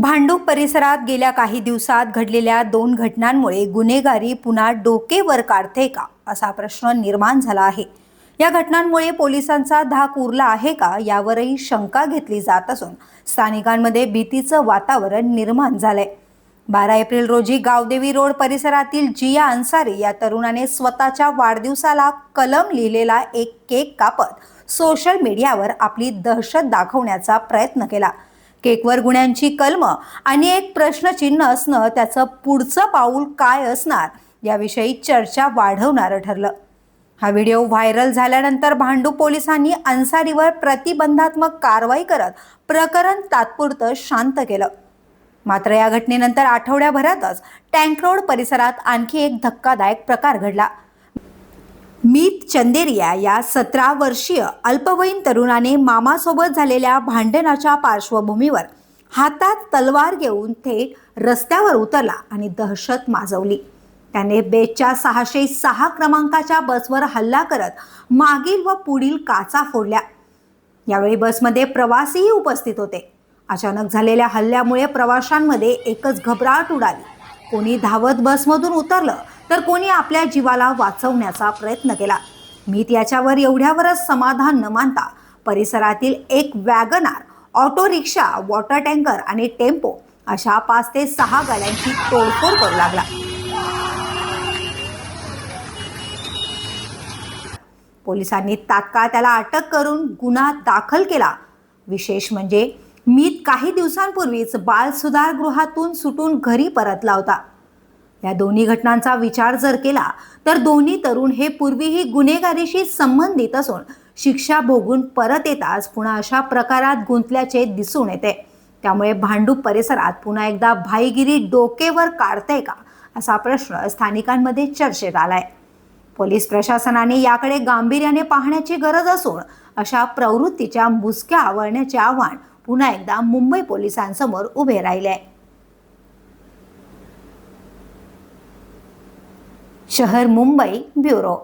भांडूप परिसरात गेल्या काही दिवसात घडलेल्या दोन घटनांमुळे गुन्हेगारी पुन्हा डोके वर काढते का असा प्रश्न निर्माण झाला आहे. या घटनांमुळे पोलिसांचा धाक उरला आहे का यावरही शंका घेतली जात असून स्थानिकांमध्ये भीतीचं वातावरण निर्माण झालंय. बारा एप्रिल रोजी गावदेवी रोड परिसरातील जिया अन्सारी या तरुणाने स्वतःच्या वाढदिवसाला कलम लिहिलेला एक केक कापत सोशल मीडियावर आपली दहशत दाखवण्याचा प्रयत्न केला. केकवर गुन्ह्यांची कलम आणि एक प्रश्नचिन्ह असणं त्याचं पुढचं पाऊल काय असणार याविषयी चर्चा वाढवणारं ठरलं. हा व्हिडिओ व्हायरल झाल्यानंतर भांडू पोलिसांनी अन्सारीवर प्रतिबंधात्मक कारवाई करत प्रकरण तात्पुरतं शांत केलं. मात्र या घटनेनंतर आठवड्याभरातच टँक रोड परिसरात आणखी एक धक्कादायक प्रकार घडला. चंदेरिया या सतरा वर्षीय अल्पवयीन तरुणाने मामासोबत झालेल्या भांडणाच्या पार्श्वभूमीवर हातात तलवार घेऊन थेट रस्त्यावर उतरला आणि दहशत माजवली. त्याने बेचच्या सहाशे सहा क्रमांकाच्या बसवर हल्ला करत मागील व पुढील काचा फोडल्या. यावेळी बसमध्ये प्रवासीही उपस्थित होते. अचानक झालेल्या हल्ल्यामुळे प्रवाशांमध्ये एकच घबराट उडाली. कोणी धावत बसमधून उतरलं तर कोणी आपल्या जीवाला वाचवण्याचा प्रयत्न केला. मी याच्यावर एवढ्यावरच समाधान न मानता परिसरातील एक Wagon R auto rickshaw water tanker आणि टेम्पो अशा पाच ते सहा गाड्यांची तोडफोड करू लागला. पोलिसांनी तात्काळ त्याला अटक करून गुन्हा दाखल केला. विशेष म्हणजे मीत काही दिवसांपूर्वीच बाल सुधारगृहातून सुटून घरी परतला होता. या दोन्ही घटनांचा विचार जर केला तर दोन्ही तरुण हे पूर्वीही गुन्हेगारीशी संबंधित असून शिक्षा भोगून परत येताच पुन्हा अशा प्रकारात गुंतल्याचे दिसून येते. त्यामुळे भांडूप परिसरात पुन्हा एकदा भाईगिरी डोकेवर काढते का असा प्रश्न स्थानिकांमध्ये चर्चेत आलाय. पोलीस प्रशासनाने याकडे गांभीर्याने पाहण्याची गरज असून अशा प्रवृत्तीच्या मुसक्या आवळण्याचे आव्हान पुन्हा एकदा मुंबई पोलिसांसमोर उभे राहिले आहे. शहर मुंबई ब्युरो